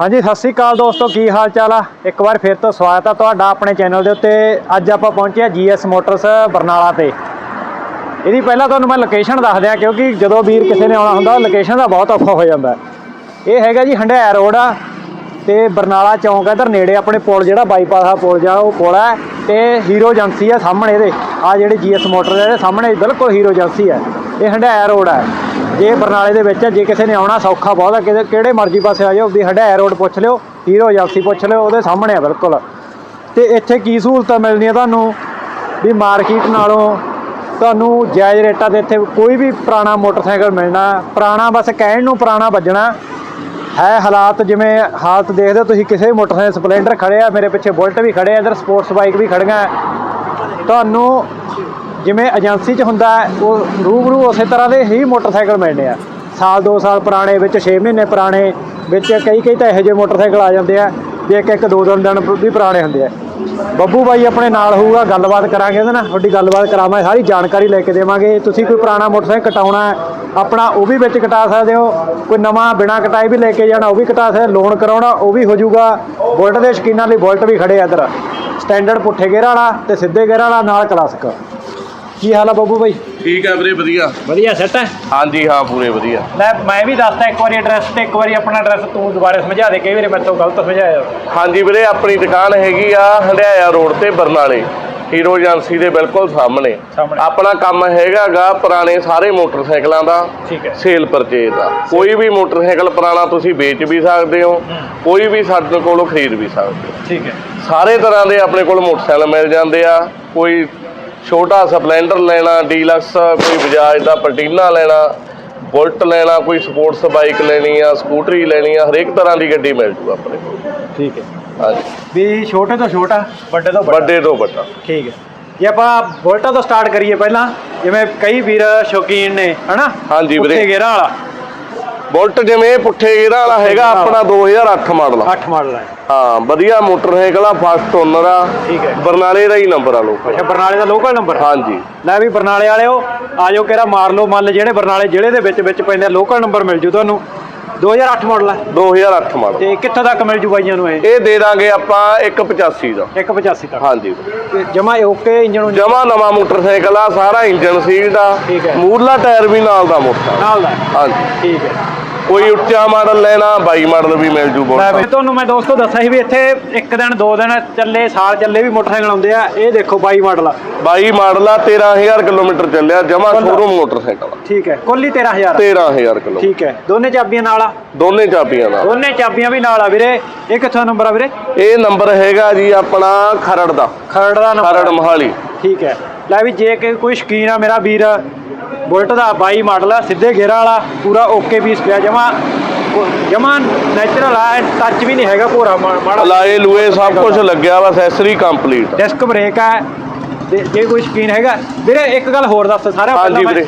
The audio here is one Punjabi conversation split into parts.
ਹਾਂਜੀ, ਸਤਿ ਸ੍ਰੀ ਅਕਾਲ ਦੋਸਤੋ, ਕੀ ਹਾਲ ਚਾਲ ਆ? ਇੱਕ ਵਾਰ ਫਿਰ ਤੋਂ ਸਵਾਗਤ ਆ ਤੁਹਾਡਾ ਆਪਣੇ ਚੈਨਲ ਦੇ ਉੱਤੇ। ਅੱਜ ਆਪਾਂ ਪਹੁੰਚੇ ਆ ਜੀਐਸ ਮੋਟਰਸ ਬਰਨਾਲਾ ਤੇ। ਇਹਦੀ ਪਹਿਲਾਂ ਤੁਹਾਨੂੰ ਮੈਂ ਲੋਕੇਸ਼ਨ ਦੱਸ ਦਿਆਂ, ਕਿਉਂਕਿ ਜਦੋਂ ਵੀਰ ਕਿਸੇ ਨੇ ਆਉਣਾ ਹੁੰਦਾ ਲੋਕੇਸ਼ਨ ਦਾ ਬਹੁਤ ਔਖਾ ਹੋ ਜਾਂਦਾ। ਇਹ ਹੈਗਾ ਜੀ ਹੰਡਿਆਇਆ ਰੋਡ ਆ, ਤੇ ਬਰਨਾਲਾ ਚੌਂਕ ਆ, ਇਧਰ ਨੇੜੇ ਆਪਣੇ ਪੁਲ ਜਿਹੜਾ ਬਾਈਪਾਸ ਆ, ਪੁਲ ਜਾ ਉਹ ਪੁਲ ਹੈ ਤੇ ਹੀਰੋ ਏਜੰਸੀ ਆ ਸਾਹਮਣੇ ਇਹਦੇ। ਆ ਜਿਹੜੇ ਜੀਐਸ ਮੋਟਰ ਦੇ ਸਾਹਮਣੇ ਬਿਲਕੁਲ ਹੀਰੋ ਏਜੰਸੀ ਹੈ ਇਹ ਹੰਡਿਆਇਆ ਰੋਡ ਹੈ ਜੇ ਬਰਨਾਲੇ ਦੇ ਵਿੱਚ ਜੇ ਕਿਸੇ ਨੇ ਆਉਣਾ ਸੌਖਾ ਬਹੁਤ ਆ ਕਿਤੇ ਕਿਹੜੇ ਮਰਜ਼ੀ ਪਾਸੇ ਆ ਜਾਓ, ਵੀ ਹੰਡਿਆਇਆ ਰੋਡ ਪੁੱਛ ਲਿਓ, ਹੀਰੋ ਏਜੰਸੀ ਪੁੱਛ ਲਿਓ, ਉਹਦੇ ਸਾਹਮਣੇ ਆ ਬਿਲਕੁਲ। ਤੇ ਇੱਥੇ ਕੀ ਸਹੂਲਤਾਂ ਮਿਲਦੀਆਂ ਤੁਹਾਨੂੰ? ਵੀ ਮਾਰਕੀਟ ਨਾਲੋਂ ਤੁਹਾਨੂੰ ਜਾਇਜ਼ ਰੇਟਾਂ ਤੇ ਇੱਥੇ ਕੋਈ ਵੀ ਪੁਰਾਣਾ ਮੋਟਰਸਾਈਕਲ ਮਿਲਣਾ, ਪੁਰਾਣਾ ਬਸ ਕਹਿਣ ਨੂੰ ਪੁਰਾਣਾ ਵੱਜਣਾ, ਹੈ ਹਾਲਾਤ ਜਿਵੇਂ ਹਾਲਤ ਦੇਖਦੇ ਹੋ ਤੁਸੀਂ, ਕਿਸੇ ਵੀ ਮੋਟਰਸਾਈਕਲ ਸਪਲੈਂਡਰ ਖੜੇ ਆ, ਮੇਰੇ ਪਿੱਛੇ ਬੁਲਟ ਵੀ ਖੜੇ ਆ, ਇਧਰ ਸਪੋਰਟਸ ਬਾਈਕ ਵੀ ਖੜੀਆਂ ਤੁਹਾਨੂੰ ਜਿਵੇਂ ਏਜੰਸੀ 'ਚ ਹੁੰਦਾ ਉਹ ਰੂਬਰੂ ਉਸੇ ਤਰ੍ਹਾਂ ਦੇ ਹੀ ਮੋਟਰਸਾਈਕਲ ਮਿਲਣੇ ਆ। ਸਾਲ 2 ਸਾਲ ਪੁਰਾਣੇ ਵਿੱਚ 6 ਮਹੀਨੇ ਪੁਰਾਣੇ ਵਿੱਚ ਕਈ ਕਈ ਤਾਂ ਇਹੋ ਜਿਹੇ ਮੋਟਰਸਾਈਕਲ ਆ ਜਾਂਦੇ ਆ ਜੇ ਇੱਕ ਇੱਕ, ਦੋ ਦੋ ਦਿਨ ਵੀ ਪੁਰਾਣੇ ਹੁੰਦੇ ਆ। ਬੱਬੂ ਬਾਈ ਆਪਣੇ ਨਾਲ ਹੋਊਗਾ, ਗੱਲਬਾਤ ਕਰਾਂਗੇ ਉਹਦੇ ਨਾਲ, ਤੁਹਾਡੀ ਗੱਲਬਾਤ ਕਰਾਵਾਂਗੇ, ਸਾਰੀ ਜਾਣਕਾਰੀ ਲੈ ਕੇ ਦੇਵਾਂਗੇ। ਤੁਸੀਂ ਕੋਈ ਪੁਰਾਣਾ ਮੋਟਰਸਾਈਕਲ ਕਟਾਉਣਾ ਆਪਣਾ ਉਹ ਵੀ ਵਿੱਚ ਕਟਾ ਸਕਦੇ ਹੋ, ਕੋਈ ਨਵਾਂ ਬਿਨਾ ਕਟਾਈ ਵੀ ਲੈ ਕੇ ਜਾਣਾ, ਉਹ ਵੀ ਕਟਾ ਸਕਦੇ ਲੋਨ ਕਰਾਉਣਾ, ਉਹ ਵੀ ਹੋ ਜਾਊਗਾ। ਬੁਲਟ ਦੇ ਸ਼ਕੀਨਾਂ ਲਈ ਬੁਲਟ ਵੀ ਖੜੇ ਆ ਇੱਧਰ। ਸਟੈਂਡਰਡ ਪੁੱਠੇ ਗੇਅਰ ਵਾਲਾ ਤੇ ਸਿੱਧੇ ਗੇਅਰ ਵਾਲਾ, ਨਾਲ ਕਲਾਸਿਕ ਕੀ ਹਾਲ ਆ ਬੱਬੂ ਬਾਈ? ਠੀਕ ਹੈ ਵੀਰੇ ਵਧੀਆ। ਵਧੀਆ ਸੈੱਟ ਹੈ ਹਾਂਜੀ ਹਾਂ ਪੂਰੇ ਵਧੀਆ। ਲੈ ਮੈਂ ਵੀ ਦੱਸਦਾ ਇੱਕ ਵਾਰੀ ਐਡਰੈਸ ਤੇ ਇੱਕ ਵਾਰੀ ਆਪਣਾ ਐਡਰੈਸ ਤੂੰ ਦੁਬਾਰਾ ਸਮਝਾ ਦੇ ਕਈ ਵਾਰੀ ਮੇਰੇ ਤੋਂ ਗਲਤ ਸਮਝਾਇਆ। ਹਾਂਜੀ ਵੀਰੇ ਆਪਣੀ ਦੁਕਾਨ ਹੈਗੀ ਆ ਹੰਡਿਆਇਆ ਰੋਡ ਤੇ ਬਰਨਾਲੇ। ਹੀਰੋ ਏਜੰਸੀ ਦੇ ਬਿਲਕੁਲ ਸਾਹਮਣੇ। ਸਾਹਮਣੇ। ਆਪਣਾ ਕੰਮ ਹੈਗਾਗਾ ਪੁਰਾਣੇ ਸਾਰੇ ਮੋਟਰਸਾਈਕਲਾਂ ਦਾ ਠੀਕ ਹੈ। ਸੇਲ ਪਰਚੇਜ਼ ਦਾ। ਕੋਈ ਵੀ ਮੋਟਰਸਾਈਕਲ ਪੁਰਾਣਾ ਤੁਸੀਂ ਵੇਚ ਵੀ ਸਕਦੇ ਹੋ। ਕੋਈ ਵੀ ਸਾਡੇ ਕੋਲੋਂ ਖਰੀਦ ਵੀ ਸਕਦੇ ਹੋ। ਠੀਕ ਹੈ। ਸਾਰੇ ਤਰ੍ਹਾਂ ਦੇ ਆਪਣੇ ਕੋਲ ਮੋਟਰਸਾਈਕਲ ਮਿਲ ਜਾਂਦੇ ਆ ਕੋਈ ਛੋਟਾ ਸਪਲੈਂਡਰ ਲੈਣਾ ਡੀਲਕਸ ਕੋਈ ਬਜਾਜ ਦਾ ਪਲਟੀਨਾ ਲੈਣਾ ਬੁਲਟ ਲੈਣਾ ਕੋਈ ਸਪੋਰਟਸ ਬਾਈਕ ਲੈਣੀ ਆ ਸਕੂਟਰੀ ਲੈਣੀ ਆ ਹਰੇਕ ਤਰ੍ਹਾਂ ਦੀ ਗੱਡੀ ਮਿਲ ਜੂ ਆਪਣੇ ਕੋਲ। ਠੀਕ ਹੈ। ਹਾਂਜੀ। ਵੀ ਛੋਟੇ ਤੋਂ ਛੋਟਾ ਵੱਡੇ ਤੋਂ ਵੱਡਾ? ਵੱਡੇ ਤੋਂ ਵੱਡਾ। ਠੀਕ ਹੈ। ਜੇ ਆਪਾਂ ਬੁਲਟਾਂ ਤੋਂ ਸਟਾਰਟ ਕਰੀਏ ਪਹਿਲਾਂ ਜਿਵੇਂ ਕਈ ਵੀਰ ਸ਼ੌਕੀਨ ਨੇ ਹਨਾ? ਹਾਂਜੀ ਵੀਰੇ। ਗੇਰਾਂ ਵਾਲਾ। ਬੁਲਟ ਜਿਵੇਂ ਪੁੱਠੇ ਗੇਰਾਂ ਵਾਲਾ ਹੈਗਾ ਆਪਣਾ 2008 ਮਾਡਲ ਆ। 8 ਮਾਡਲ ਹੈ ਹਾਂ ਵਧੀਆ ਮੋਟਰਸਾਈਕਲ ਆ ਫਸਟ ਓਨਰ ਆ। ਠੀਕ ਹੈ। ਬਰਨਾਲੇ ਦਾ ਹੀ ਨੰਬਰ ਆ ਲੋਕਾਂ ਅੱਛਾ ਬਰਨਾਲੇ ਦਾ ਲੋਕਲ ਨੰਬਰ ਹਾਂਜੀ। ਲੈ ਵੀ ਬਰਨਾਲੇ ਵਾਲਿਓ ਆ ਜਾਓ ਕਿਹੜਾ ਮਾਰ ਲਓ ਮੱਲ ਜਿਹੜੇ ਬਰਨਾਲੇ ਜ਼ਿਲ੍ਹੇ ਦੇ ਵਿੱਚ ਵਿੱਚ ਪੈਂਦੇ ਲੋਕਲ ਨੰਬਰ ਮਿਲ ਜੂ ਤੁਹਾਨੂੰ। 2008 ਮਾਡਲ ਹੈ 2008 ਮਾਡਲ ਤੇ ਕਿੱਥੋਂ ਤੱਕ ਮਿਲ ਜੂ ਬਾਈਆਂ ਨੂੰ ਇਹ? ਇਹ ਦੇ ਦਾਂਗੇ ਆਪਾਂ 185 ਦਾ। 185 ਤੱਕ। ਹਾਂਜੀ। ਜਮਾ ਓਕੇ ਇੰਜਨ ਨੂੰ ਜਮਾ ਨਵਾਂ ਮੋਟਰਸਾਈਕਲ ਆ ਸਾਰਾ ਇੰਜਨ ਸੀਲਡ ਆ। ਠੀਕ ਹੈ। ਮੂਰਲਾ ਟਾਇਰ ਵੀ ਨਾਲ ਦਾ ਮੋਟਾ। ਨਾਲ ਦਾ। ਹਾਂਜੀ। ਠੀਕ ਹੈ। ਕੋਈ ਉੱਚਾ ਮਾਡਲ ਲੈਣਾ 22 ਮਾਡਲ ਵੀ ਮਿਲ ਜੂ ਬਹੁਤ ਤੁਹਾਨੂੰ ਮੈਂ ਦੋਸਤੋ ਦੱਸਿਆ ਸੀ ਵੀ ਇੱਥੇ ਇੱਕ ਦਿਨ ਦੋ ਦਿਨ ਚੱਲੇ ਸਾਲ ਚੱਲੇ ਵੀ ਮੋਟਰਸਾਈਕਲ ਆਉਂਦੇ ਆ। ਇਹ ਦੇਖੋ 22 ਮਾਡਲ ਆ। 22 ਮਾਡਲ ਆ 13000 ਕਿਲੋਮੀਟਰ ਚੱਲਿਆ ਜਮਾ। ਸ਼ੋਰੂਮ ਮੋਟਰਸਾਈਕਲ ਆ। ਠੀਕ ਹੈ ਕੁੱਲ ਹੀ 13000 13000 ਕਿਲੋ। ਠੀਕ ਹੈ ਦੋਨੇ ਚਾਬੀਆਂ ਨਾਲ ਆ? ਦੋਨੇ ਚਾਬੀਆਂ ਨਾਲ। ਦੋਨੇ ਚਾਬੀਆਂ ਵੀ ਨਾਲ ਆ ਵੀਰੇ। ਇਹ ਕਿੱਥੋਂ ਨੰਬਰ ਆ ਵੀਰੇ? ਇਹ ਨੰਬਰ ਹੈਗਾ ਜੀ ਆਪਣਾ ਖਰੜ ਦਾ। ਖਰੜ ਦਾ ਨੰਬਰ ਖਰੜ ਮਹਾਲੀ। ਠੀਕ ਹੈ। ਲੈ ਵੀ ਜੇ ਕੋਈ ਸ਼ਕੀਨ ਆ ਮੇਰਾ ਵੀਰ ਬੁਲਟ ਦਾ 22 ਮਾਡਲ ਆ ਸਿੱਧੇ ਗੇਅਰਾਂ ਵਾਲਾ ਪੂਰਾ ਓਕੇ ਪੀਸ ਪਿਆ ਜਮਾ ਜਮਾ ਨੈਚੁਰਲ ਆ ਟੱਚ ਵੀ ਨਹੀਂ ਹੈਗਾ ਮਾ- ਮਾੜਾ। ਲਾਏ ਲੂਏ ਸਭ ਕੁਝ ਲੱਗਿਆ ਵਾ ਐਕਸੈਸਰੀ ਕੰਪਲੀਟ ਡਿਸਕ ਬ੍ਰੇਕ ਤੇ ਜੇ ਕੋਈ ਸ਼ਕੀਨ ਹੈਗਾ ਵੀਰੇ ਇੱਕ ਗੱਲ ਹੋਰ ਦੱਸ ਸਾਰਾ ਹਾਂਜੀ ਮੈਂ- ਵੀਰੇ।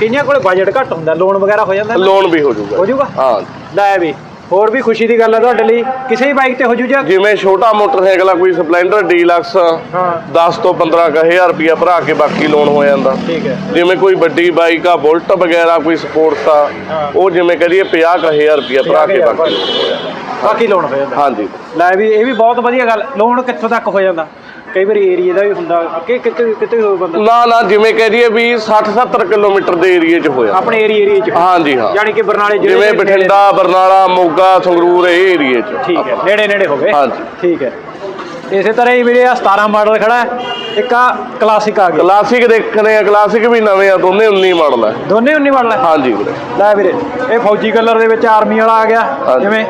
ਕਈਆਂ ਕੋਲ ਬਜਟ ਘੱਟ ਹੁੰਦਾ? ਲੋਨ ਵਗੈਰਾ ਹੋ ਜਾਂਦਾ? ਲੋਨ ਵੀ ਹੋ ਜਾਊਗਾ। ਹੋ ਜਾਊਗਾ? ਹਾਂ। ਲੈ ਵੀ। ਹੋਰ ਵੀ ਖੁਸ਼ੀ ਦੀ ਗੱਲ ਹੈ ਤੁਹਾਡੇ ਲਈ? ਕਿਸੇ ਵੀ ਬਾਈਕ ਤੇ ਹੋ ਜੂ ਜਾਂ? ਜਿਵੇਂ ਛੋਟਾ ਮੋਟਰਸਾਈਕਲ ਆ ਕੋਈ ਸਪਲੈਂਡਰ ਡੀਲਕਸ ਹਾਂ। 10 ਤੋਂ 15000 ਰੁਪਇਆ ਭਰਾ ਕੇ ਬਾਕੀ ਲੋਨ ਹੋ ਜਾਂਦਾ। ਠੀਕ ਹੈ। ਜਿਵੇਂ ਕੋਈ ਵੱਡੀ ਬਾਈਕ ਆ ਬੁਲਟ ਵਗੈਰਾ ਕੋਈ ਸਪੋਰਟਸ ਆ। ਉਹ ਜਿਵੇਂ ਕਹਦੀਏ 50000 ਰੁਪਇਆ ਭਰਾ ਕੇ ਬਾਕੀ loan ਹੋ ਜਾਂਦਾ। ਬਾਕੀ ਲੋਨ ਹੋ ਜਾਂਦਾ। ਹਾਂਜੀ। ਲੈ ਵੀ ਇਹ ਵੀ ਬਹੁਤ ਵਧੀਆ ਗੱਲ। ਲੋਨ ਕਿੱਥੋਂ ਤੱਕ ਹੋ ਜਾਂਦਾ? ਕਈ ਵਾਰੀ ਏਰੀਆ ਦਾ ਵੀ ਹੁੰਦਾ ਕਿ ਕਿਤੇ ਕਿਤੇ ਹੋ ਬੰਦਾ। ਨਾ ਨਾ ਜਿਵੇਂ ਕਹਦੀਏ ਵੀ 60 70 ਕਿਲੋਮੀਟਰ ਦੇ ਏਰੀਏ 'ਚ ਹੋ ਜਾਂਦਾ ਆਪਣੇ ਏਰੀਆ ਏਰੀਆ ਚ। ਹਾਂਜੀ ਹਾਂ। ਯਾਨੀ ਕਿ ਬਰਨਾਲੇ ਜ਼ਿਲ੍ਹੇ ਜਿਵੇਂ ਦੇ ਬਠਿੰਡਾ ਬਰਨਾਲਾ ਮੋਗਾ ਸੰਗਰੂਰ ਇਹ ਏਰੀਏ 'ਚ। ਠੀਕ ਹੈ ਨੇੜੇ ਨੇੜੇ ਹੋ ਗਏ। ਹਾਂਜੀ। ਠੀਕ ਹੈ। ਇਸੇ ਤਰ੍ਹਾਂ ਹੀ ਵੀਰੇ ਆ 17 ਮਾਡਲ ਖੜਾ ਹੈ ਇੱਕ ਆ ਕਲਾਸਿਕ ਆ ਗਿਆ। ਕਲਾਸਿਕ ਦੇਖਣੇ ਆ ਕਲਾਸਿਕ ਵੀ ਨਵੇਂ ਆ ਦੋਨੇ 19 ਮਾਡਲ ਆ। ਦੋਨੇ 19 ਮਾਡਲ ਹੈ ਹਾਂਜੀ ਵੀਰੇ। ਲੈ ਵੀਰੇ ਇਹ ਫੌਜੀ ਕਲਰ ਦੇ ਵਿੱਚ ਆਰਮੀ ਵਾਲਾ ਆ ਗਿਆ ਹਾਂਜੀ। ਜਿਵੇਂ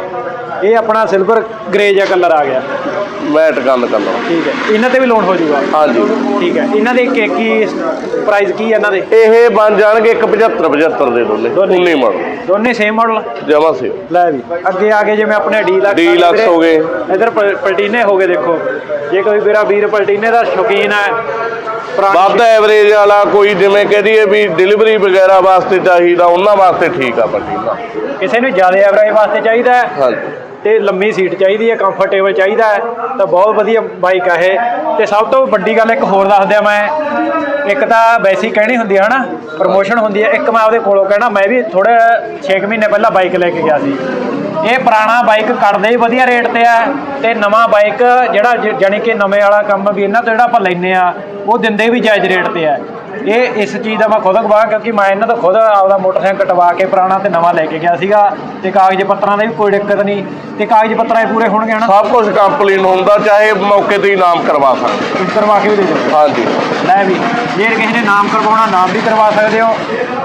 ਇਹ ਆਪਣਾ ਸਿਲਵਰ ਗ੍ਰੇ ਜਿਹਾ ਕਲਰ ਆ ਗਿਆ। ਮੈਟ ਗੰਨ ਕਲਰ ਠੀਕ ਹੈ। ਇਹਨਾਂ ਤੇ ਵੀ ਲੋਨ ਹੋ ਜਾਊਗਾ ਹਾਂਜੀ। ਠੀਕ ਹੈ। ਇਹਨਾਂ ਦੇ ਕੀ ਕੀ ਪ੍ਰਾਈਸ ਕੀ ਹੈ ਇਹਨਾਂ ਦੇ? ਇਹ ਬਣ ਜਾਣਗੇ 175 75 ਦੇ ਦੋਨੇ। ਦੋਨੇ। 19 ਮਾਡਲ ਦੋਨੇ ਸੇਮ ਮਾਡਲ ਜਮਾ ਸੇ ਲੈ ਵੀ। ਅੱਗੇ ਆ ਗਏ ਜਿਵੇਂ ਆਪਣੇ ਡੀਲਕਸ ਡੀਲਕਸ ਹੋ ਗਏ। ਇਧਰ ਪਲਟੀਨੇ ਹੋ ਗਏ ਦੇਖੋ। ਜੇ ਕੋਈ ਵੀਰਾ ਵੀਰ ਪਲਟੀਨੇ ਦਾ ਸ਼ੌਕੀਨ ਹੈ ਵੱਧ ਐਵਰੇਜ ਵਾਲਾ ਕੋਈ ਜਿਵੇਂ ਕਹਦੀਏ ਵੀ ਡਿਲੀਵਰੀ ਵਗੈਰਾ ਵਾਸਤੇ ਚਾਹੀਦਾ ਉਹਨਾਂ ਵਾਸਤੇ ਠੀਕ ਆ ਪਟੀਨਾ ਕਿਸੇ ਨੂੰ ਜ਼ਿਆਦਾ ਐਵਰੇਜ ਵਾਸਤੇ ਚਾਹੀਦਾ ਹੈ। ਹਾਂਜੀ। ਤੇ ਲੰਮੀ ਸੀਟ ਚਾਹੀਦੀ ਹੈ ਕੰਫਰਟੇਬਲ ਚਾਹੀਦਾ ਹੈ, ਤਾਂ ਬਹੁਤ ਵਧੀਆ ਬਾਈਕ ਆ ਇਹ। ਤੇ ਸਭ ਤੋਂ ਵੱਡੀ ਗੱਲ ਇੱਕ ਹੋਰ ਦੱਸ ਦਿਆਂ ਮੈਂ, ਇੱਕ ਤਾਂ ਵੈਸੀ ਕਹਿਣੀ ਹੁੰਦੀ ਹੈ ਹਨਾ ਪ੍ਰਮੋਸ਼ਨ ਹੁੰਦੀ ਹੈ ਇੱਕ ਮੈਂ ਆਪਦੇ ਕੋਲੋਂ ਕਹਿਣਾ, ਮੈਂ ਵੀ ਥੋੜਾ 6 ਮਹੀਨੇ ਪਹਿਲਾਂ ਬਾਈਕ ਲੈ ਕੇ ਗਿਆ ਸੀ। ਇਹ ਪੁਰਾਣਾ ਬਾਈਕ ਕੱਢਦੇ ਹੀ ਵਧੀਆ ਰੇਟ ਤੇ ਆ, ਤੇ ਨਵਾਂ ਬਾਈਕ ਜਿਹੜਾ ਜ- ਜਾਣੀ ਕਿ ਨਵੇਂ ਵਾਲਾ ਕੰਮ ਵੀ ਇਹਨਾਂ ਤੋਂ ਜਿਹੜਾ ਆਪਾਂ ਲੈਨੇ ਆ, ਉਹ ਦਿੰਦੇ ਵੀ ਜਾਇਜ਼ ਰੇਟ ਤੇ ਆ। ਇਹ ਇਸ ਚੀਜ਼ ਦਾ ਮੈਂ ਖੁਦ ਗਵਾਹ ਕਿਉਂਕਿ ਮੈਂ ਇਹਨਾਂ ਤੋਂ ਖੁਦ ਆਪਦਾ ਮੋਟਰਸਾਈਕਲ ਕਟਵਾ ਕੇ ਪੁਰਾਣਾ ਤੇ ਨਵਾਂ ਲੈ ਕੇ ਗਿਆ ਸੀਗਾ ਤੇ ਕਾਗਜ਼ ਪੱਤਰਾਂ ਦਾ ਵੀ ਕੋਈ ਦਿੱਕਤ ਨਹੀਂ ਤੇ ਕਾਗਜ਼ ਪੱਤਰਾਂ ਇਹ ਪੂਰੇ ਹੋਣਗੇ ਹਨਾ? ਸਭ ਕੁਝ ਕੰਪਲੀਟ ਹੁੰਦਾ ਚਾਹੇ ਮੌਕੇ ਤੇ ਹੀ ਨਾਮ ਕਰਵਾ ਸਕਦੇ। ਤੁਸੀਂ ਕਰਵਾ ਕੇ ਵੀ ਦੇ ਦਿਓ। ਹਾਂਜੀ। ਲੈ ਵੀ ਜੇ ਕਿਸੇ ਨੇ ਨਾਮ ਕਰਵਾਉਣਾ ਨਾਮ ਵੀ ਕਰਵਾ ਸਕਦੇ ਹੋ।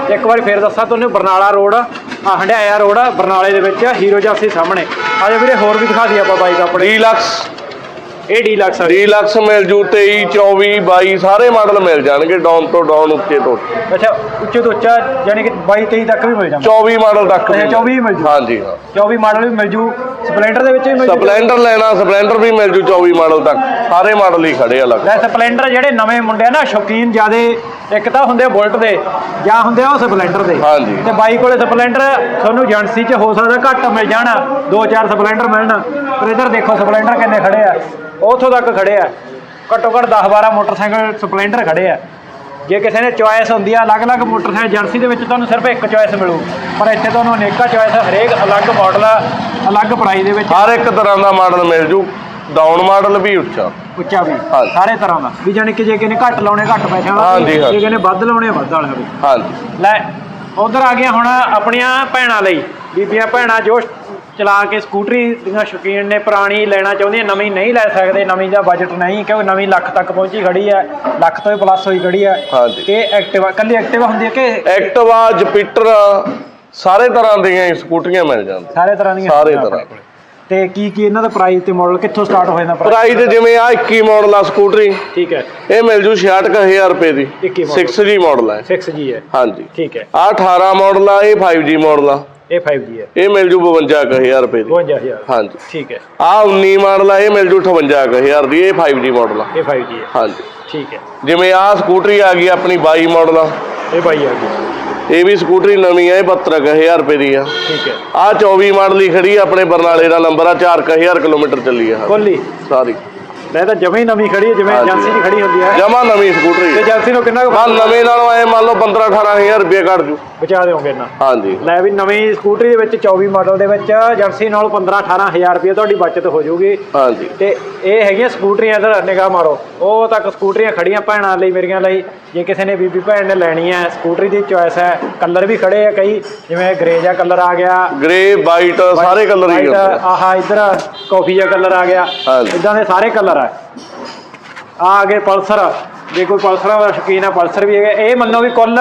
ਇੱਕ ਵਾਰੀ ਫੇਰ ਦੱਸਾਂ ਤੁਹਾਨੂੰ ਬਰਨਾਲਾ ਰੋਡ ਆ ਹੰਡਿਆਇਆ ਰੋਡ ਬਰਨਾਲੇ ਦੇ ਵਿੱਚ ਹੀਰੋ ਜਾਸੀ ਸਾਹਮਣੇ। ਆਜੋ ਵੀਰੇ ਹੋਰ ਵੀ ਦਿਖਾ ਦਈਏ ਆਪਾਂ ਬਾਈਕ ਆਪਣੇ। ਡੀਲਕਸ ਇਹ ਡੀਲਕਸ ਆ ਡੀਲਕਸ ਮਿਲ ਜੂ 23 24 22 ਸਾਰੇ ਮਾਡਲ ਮਿਲ ਜਾਣਗੇ ਡਾਊਨ ਤੋਂ ਡਾਊਨ ਉੱਚੇ ਤੋਂ ਅੱਛਾ ਉੱਚੇ ਤੋਂ ਉੱਚਾ ਯਾਨੀ ਕਿ 22 23 ਤੱਕ ਵੀ ਮਿਲ ਜਾਂਦਾ 24 ਮਾਡਲ ਤੱਕ ਅੱਛਾ, 24 ਵੀ ਮਿਲ ਜੂ। ਹਾਂਜੀ ਹਾਂ। 24 ਮਾਡਲ ਵੀ ਮਿਲ ਜੂ। ਸਪਲੈਂਡਰ ਦੇ ਵਿੱਚ ਵੀ ਮਿਲ ਜੂ। ਸਪਲੈਂਡਰ ਲੈਣਾ ਸਪਲੈਂਡਰ ਵੀ ਮਿਲ ਜੂ 24 ਮਾਡਲ ਤੱਕ। ਸਾਰੇ ਮਾਡਲ ਹੀ ਖੜੇ ਆ ਲੱਗ। ਲੈ ਸਪਲੈਂਡਰ ਜਿਹੜੇ ਨਵੇਂ ਮੁੰਡੇ ਆ ਨਾ ਸ਼ੌਕੀਨ ਜਿਆਦੇ ਇੱਕ ਤਾਂ ਹੁੰਦੇ ਬੁਲਟ ਦੇ ਜਾਂ ਹੁੰਦੇ ਆ ਉਹ ਸਪਲੈਂਡਰ ਦੇ। ਹਾਂਜੀ। ਤੇ ਬਾਈ ਕੋਲੇ ਸਪਲੈਂਡਰ ਤੁਹਾਨੂੰ ਏਜੰਸੀ 'ਚ ਹੋ ਸਕਦਾ ਘੱਟ ਮਿਲ ਜਾਣਾ ਦੋ ਚਾਰ ਸਪਲੈਂਡਰ ਮਿਲਣ। ਪਰ ਇਧਰ ਦੇਖੋ ਸਪਲੈਂਡਰ ਕਿੰਨੇ ਖੜੇ ਆ। ਉੱਥੋਂ ਤੱਕ ਖੜੇ ਆ। ਘੱਟੋ ਘੱਟ 10 12 ਮੋਟਰਸਾਈਕਲ ਸਪਲੈਂਡਰ ਖੜੇ ਆ। ਜੇ ਕਿਸੇ ਨੇ ਚੁਆਇਸ ਹੁੰਦੀ ਆ ਅਲੱਗ-ਅਲੱਗ ਮੋਟਰਸਾਈਕਲ ਏਜੰਸੀ ਦੇ ਵਿੱਚ ਤੁਹਾਨੂੰ ਸਿਰਫ ਇੱਕ ਚੁਆਇਸ ਮਿਲੂ। ਪਰ ਇੱਥੇ ਤੁਹਾਨੂੰ ਅਨੇਕਾਂ ਚੁਆਇਸ ਹਰੇਕ ਅਲੱਗ ਮਾਡਲ ਅਲੱਗ ਪ੍ਰਾਈਸ ਦੇ ਵਿੱਚ। ਹਰ ਇੱਕ ਤਰ੍ਹਾਂ ਦਾ ਮਾਡਲ ਮਿਲ ਜੂ। ਡਾਊਨ ਮਾਡਲ ਵੀ ਉੱਚਾ। ਉੱਚਾ ਵੀ। ਹਾਂਜੀ। ਸਾਰੇ ਤਰ੍ਹਾਂ ਦਾ। ਵੀ ਜਾਣੀ ਕਿ ਜੇ ਕਿਸੇ ਨੇ ਘੱਟ ਲਾਉਣੇ ਘੱਟ ਪੈਸਿਆਂ ਵਾਲਾ ਹਾਂਜੀ, ਹਾਂਜੀ। ਜੇ ਕਿਸੇ ਨੇ ਵੱਧ ਲਾਉਣੇ ਵੱਧ ਵਾਲਾ ਵੀ। ਹਾਂਜੀ। ਲੈ ਉਧਰ ਆ ਗਿਆ ਹੁਣ ਆਪਣੀਆਂ ਭੈਣਾਂ ਲਈ। ਬੀਬੀਆਂ ਭੈਣਾਂ ਜੋ ਚਲਾ ਕੇ ਸਕੂਟਰੀ ਦੀਆਂ ਸ਼ੌਕੀਨ ਨੇ ਪੁਰਾਣੀ ਲੈਣਾ ਚਾਹੁੰਦੀਆਂ ਨਵੀਂ ਨਹੀਂ ਲੈ ਸਕਦੇ ਨਵੀਂ ਦਾ ਬਜਟ ਨਹੀਂ ਕਿਉਂਕਿ ਨਵੀਂ ਲੱਖ ਤੱਕ ਪਹੁੰਚੀ ਖੜੀ ਹੈ ਲੱਖ ਤੋਂ ਵੀ ਪਲੱਸ ਹੋਈ ਖੜੀ ਹੈ। ਹਾਂਜੀ। ਕਿ ਐਕਟਿਵਾ ਕੱਲੀ ਐਕਟਿਵਾ ਹੁੰਦੀ ਹੈ ਕਿ ਐਕਟਿਵਾ ਜੁਪੀਟਰ ਸਾਰੇ ਤਰ੍ਹਾਂ ਦੀਆਂ ਹੀ ਸਕੂਟਰੀਆਂ ਮਿਲ ਜਾਂਦੀਆਂ। ਸਾਰੇ ਤਰ੍ਹਾਂ ਦੀਆਂ ਸਾਰੇ ਤਰ੍ਹਾਂ। ਤੇ ਕੀ ਕੀ ਇਹਨਾਂ ਦਾ ਪ੍ਰਾਈਸ ਤੇ ਮਾਡਲ ਕਿੱਥੋਂ ਸਟਾਰਟ ਹੋ ਜਾਂਦਾ? ਪ੍ਰਾਈਸ ਜਿਵੇਂ ਆ 21 ਮਾਡਲ ਆ ਸਕੂਟਰੀ। ਠੀਕ ਹੈ। ਇਹ ਮਿਲ ਜੂ 66000 ਰੁਪਏ ਦੀ। 21 model। 6G ਮਾਡਲ ਹੈ 6G ਹੈ। ਹਾਂਜੀ। ਠੀਕ ਹੈ। ਆ 18 ਮਾਡਲ ਆ ਇਹ 5G ਮਾਡਲ ਆ। ਇਹ 5G ਹੈ। ਇਹ ਮਿਲ ਜੂ 52000 ਰੁਪਏ ਦੀ। 52000 ਹਾਂਜੀ। ਠੀਕ ਹੈ। ਆ 19 ਮਾਡਲ ਆ ਇਹ ਮਿਲ ਜੂ 58000 ਦੀ। ਇਹ 5G ਮਾਡਲ ਆ। ਇਹ 5G ਹੈ। ਹਾਂਜੀ। ਠੀਕ ਹੈ। ਜਿਵੇਂ ਆ ਸਕੂਟਰੀ ਆ ਗਈ ਆਪਣੀ 22 ਮਾਡਲ ਆ। ਇਹ ਬਾਈ ਆ ਗਈ। ਇਹ ਵੀ ਸਕੂਟਰੀ ਨਵੀਂ ਆ ਇਹ 72000 ਰੁਪਏ ਦੀ ਆ। ਠੀਕ ਹੈ। ਆ 24 ਮਾਡਲ ਹੀ ਖੜੀ ਆ ਆਪਣੇ ਬਰਨਾਲੇ ਦਾ ਨੰਬਰ ਆ 4000 ਕਿਲੋਮੀਟਰ ਚੱਲੀ ਆ। ਕੋਲੀ ਸਾਰੀ। ਮੈਂ ਤਾਂ ਜਮੇ ਹੀ ਨਵੀਂ ਖੜੀ ਹੈ ਜਿਵੇਂ ਹਾਂਜੀ। ਏਜੰਸੀ 'ਚ ਖੜੀ ਹੁੰਦੀ ਹੈ। ਜਮਾ ਨਵੀਂ ਤੇ ਸਕੂਟਰੀ ਏਜੰਸੀ ਨੂੰ ਕਿੰਨਾ ਕੁ ਹਾਂ ਨਵੇਂ ਨਾਲੋਂ ਐ ਮੰਨ ਲਓ 15 18000 ਰੁਪਏ ਕੱਢ ਜੂ। ਬਚਾ ਦਿਓਗੇ ਇਹਨਾਂ ਹਾਂਜੀ। ਲੈ ਵੀ ਨਵੀਂ ਸਕੂਟਰੀ ਦੇ ਵਿੱਚ 24 ਮਾਡਲ ਦੇ ਵਿੱਚ ਏਜੰਸੀ ਨਾਲ 15 18000 ਰੁਪਏ ਤੁਹਾਡੀ ਬਚਤ ਹੋ ਜਾਊਗੀ ਹਾਂਜੀ। ਤੇ ਇਹ ਹੈਗੀਆਂ ਸਕੂਟਰੀਆਂ ਇਧਰ ਨਿਗਾਹ ਮਾਰੋ। ਉਹ ਤੱਕ ਸਕੂਟਰੀਆਂ ਖੜੀਆਂ ਭੈਣਾਂ ਲਈ ਮੇਰੀਆਂ ਲਈ ਜੇ ਕਿਸੇ ਨੇ ਬੀਬੀ ਭੈਣ ਨੇ ਲੈਣੀ ਹੈ ਸਕੂਟਰੀ ਦੀ ਚੋਇਸ ਹੈ ਕਲਰ ਵੀ ਖੜੇ ਆ ਕਈ ਜਿਵੇਂ ਗ੍ਰੇ ਜਿਹਾ ਕਲਰ ਆ ਗਿਆ। ਗ੍ਰੇ ਵਾਈਟ ਸਾਰੇ ਕਲਰ ਹੀ White, ਹੁੰਦੇ ਆ। ਆਹ ਇਧਰ ਕਾਫੀ ਜਿਹਾ ਕਲਰ ਆ ਗਿਆ। ਹਾਂਜੀ। ਇਦਾਂ ਦੇ ਸਾਰੇ ਕਲਰ ਆ ਆ ਗਏ ਪਲਸਰ। ਜੇ ਕੋਈ ਪਲਸਰਾਂ ਦਾ ਸ਼ੌਕੀਨ ਆ, ਪਲਸਰ ਵੀ ਹੈਗਾ। ਇਹ ਮੰਨੋ ਵੀ ਕੁੱਲ,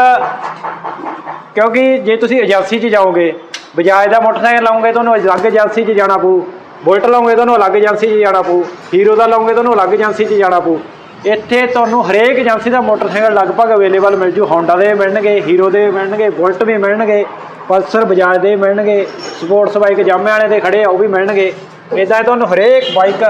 ਕਿਉਂਕਿ ਜੇ ਤੁਸੀਂ ਏਜੰਸੀ 'ਚ ਜਾਓਗੇ, ਬਜਾਜ ਦਾ ਮੋਟਰਸਾਈਕਲ ਲਾਉਂਗੇ ਤੁਹਾਨੂੰ ਅਲੱਗ ਏਜੰਸੀ 'ਚ ਜਾਣਾ ਪਊ। ਬੁਲਟ ਲਾਉਂਗੇ ਤੁਹਾਨੂੰ ਅਲੱਗ ਏਜੰਸੀ 'ਚ ਜਾਣਾ ਪਊ। ਹੀਰੋ ਦਾ ਲਾਓਗੇ ਤੁਹਾਨੂੰ ਅਲੱਗ ਏਜੰਸੀ 'ਚ ਜਾਣਾ ਪਊ। ਇੱਥੇ ਤੁਹਾਨੂੰ ਹਰੇਕ ਏਜੰਸੀ ਦਾ ਮੋਟਰਸਾਈਕਲ ਲਗਭਗ ਅਵੇਲੇਬਲ ਮਿਲ ਜੂ। ਹੋਂਡਾ ਦੇ ਮਿਲਣਗੇ, ਹੀਰੋ ਦੇ ਮਿਲਣਗੇ, ਬੁਲਟ ਵੀ ਮਿਲਣਗੇ, ਪਲਸਰ, ਬਜਾਜ ਦੇ ਮਿਲਣਗੇ, ਸਪੋਰਟਸ ਬਾਈਕ ਜਾਮੇ ਵਾਲੇ ਦੇ ਖੜੇ ਆ, ਉਹ ਵੀ ਮਿਲਣਗੇ। ਇਦਾਂ ਤੁਹਾਨੂੰ ਹਰੇਕ ਬਾਈਕ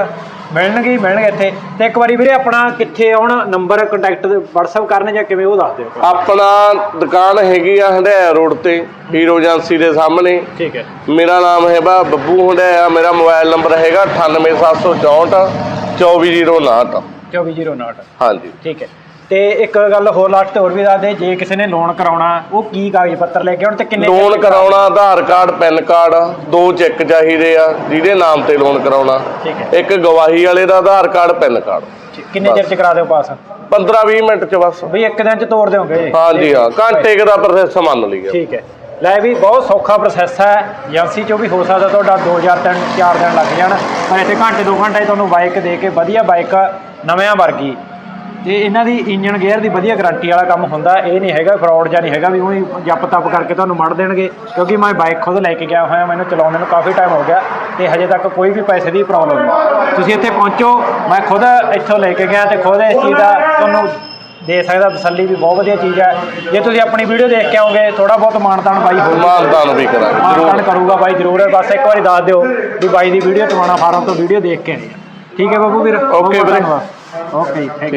ਮਿਲਣਗੇ ਹੀ ਮਿਲਣਗੇ ਇੱਥੇ। ਤੇ ਇੱਕ ਵਾਰੀ ਵੀਰੇ ਆਪਣਾ ਕਿੱਥੇ ਆਉਣ ਨੰਬਰ ਕੰਟੈਕਟ WhatsApp ਕਰਨ ਜਾਂ ਕਿਵੇਂ ਉਹ ਦੱਸ ਦਿਓ ਆਪਣਾ ਦੁਕਾਨ ਹੈਗੀ ਆ ਹੰਡਿਆ ਰੋਡ ਤੇ ਹੀਰੋ ਏਜੰਸੀ ਦੇ ਸਾਹਮਣੇ। ਠੀਕ ਹੈ। ਮੇਰਾ ਨਾਮ ਹੈ ਬਾ ਬੱਬੂ ਹੰਡਿਆ ਮੇਰਾ ਮੋਬਾਈਲ ਨੰਬਰ ਹੈਗਾ 98764 24059 2409 ਹਾਂਜੀ। ਠੀਕ ਹੈ। ਤੇ ਇੱਕ ਗੱਲ ਹੋਰ ਲਾਸਟ ਹੋਰ ਵੀ ਦੱਸ ਦੇ ਜੇ ਕਿਸੇ ਨੇ ਲੋਨ ਕਰਾਉਣਾ ਉਹ ਕੀ ਕਾਗਜ਼ ਪੱਤਰ ਲੈ ਕੇ ਆਉਣ ਤੇ ਕਿੰਨੇ ਲੋਨ ਕਰਾਉਣਾ ਆਧਾਰ ਕਾਰਡ ਪੈਨ ਕਾਰਡ ਦੋ ਚੈੱਕ ਚਾਹੀਦੇ ਆ ਜਿਹਦੇ ਨਾਮ ਤੇ ਲੋਨ ਕਰਾਉਣਾ। ਠੀਕ ਹੈ। ਇੱਕ ਗਵਾਹੀ ਵਾਲੇ ਦਾ ਆਧਾਰ ਕਾਰਡ ਪੈਨ ਕਾਰਡ। ਕਿੰਨੇ ਚਿਰ ਚ ਕਰਾ ਦਿਓ ਪਾਸ? 15-20 ਮਿੰਟ ਚ ਬਸ। ਬਈ ਇੱਕ ਦਿਨ ਚ ਤੋੜ ਦਿਓਗੇ। ਹਾਂਜੀ ਹਾਂ ਘੰਟੇ ਕੁ ਦਾ ਪ੍ਰੋਸੈਸ ਮੰਨ ਲਈਏ। ਠੀਕ ਹੈ। ਲੈ ਵੀ ਬਹੁਤ ਸੌਖਾ ਪ੍ਰੋਸੈਸ ਹੈ। ਏਜੰਸੀ ਚੋਂ ਵੀ ਹੋ ਸਕਦਾ ਤੁਹਾਡਾ 2000 ਤਿੰਨ 4 ਦਿਨ ਲੱਗ ਜਾਣ। ਪਰ ਇੱਥੇ ਘੰਟੇ 2 ਘੰਟੇ 'ਚ ਤੁਹਾਨੂੰ ਬਾਈਕ ਦੇ ਕੇ ਵਧੀਆ ਬਾਈਕ ਨਵਿਆਂ ਵਰਗੀ ਤੇ ਇਹਨਾਂ ਦੀ ਇੰਜਨ ਗੇਅਰ ਦੀ ਵਧੀਆ ਗਾਰੰਟੀ ਵਾਲਾ ਕੰਮ ਹੁੰਦਾ। ਇਹ ਨਹੀਂ ਹੈਗਾ ਫਰਾਡ ਜਾਂ ਨਹੀਂ ਹੈਗਾ ਵੀ ਉਹੀ ਜੱਪ ਤੱਪ ਕਰਕੇ ਤੁਹਾਨੂੰ ਮੜ ਦੇਣਗੇ। ਕਿਉਂਕਿ ਮੈਂ ਬਾਈਕ ਖੁਦ ਲੈ ਕੇ ਗਿਆ ਹੋਇਆ ਮੈਨੂੰ ਚਲਾਉਂਦੇ ਨੂੰ ਕਾਫੀ ਟਾਈਮ ਹੋ ਗਿਆ ਤੇ ਹਜੇ ਤੱਕ ਕੋਈ ਵੀ ਪੈਸੇ ਦੀ ਪ੍ਰੋਬਲਮ ਨਹੀਂ। ਤੁਸੀਂ ਇੱਥੇ ਪਹੁੰਚੋ ਮੈਂ ਖੁਦ ਇੱਥੋਂ ਲੈ ਕੇ ਗਿਆ ਤੇ ਖੁਦ ਇਸ ਚੀਜ਼ ਦਾ ਤੁਹਾਨੂੰ ਦੇ ਸਕਦਾ ਤਸੱਲੀ ਵੀ ਬਹੁਤ ਵਧੀਆ ਚੀਜ਼ ਹੈ। ਜੇ ਤੁਸੀਂ ਆਪਣੀ ਵੀਡੀਓ ਦੇਖ ਕੇ ਆਓਗੇ ਥੋੜਾ ਬਹੁਤ ਮਾਨਤਾਨ ਬਾਈ ਹੋ ਮਾਨਦਾਨ ਵੀ ਕਰਾਂਗੇ ਮਾਨਤਾਨ ਜ਼ਰੂਰ ਕਰੂਗਾ ਬਾਈ ਜ਼ਰੂਰ ਬਸ ਇੱਕ ਵਾਰੀ ਦੱਸ ਦਿਓ ਵੀ ਬਾਈ ਦੀ ਵੀਡੀਓ ਟਵਾਣਾ ਫਾਰਮ ਤੋਂ ਵੀਡੀਓ ਦੇਖ ਕੇ ਆਏ। ਠੀਕ ਹੈ ਬਾਬੂ ਵੀਰ Okay ਵੀਰੇ। Okay thank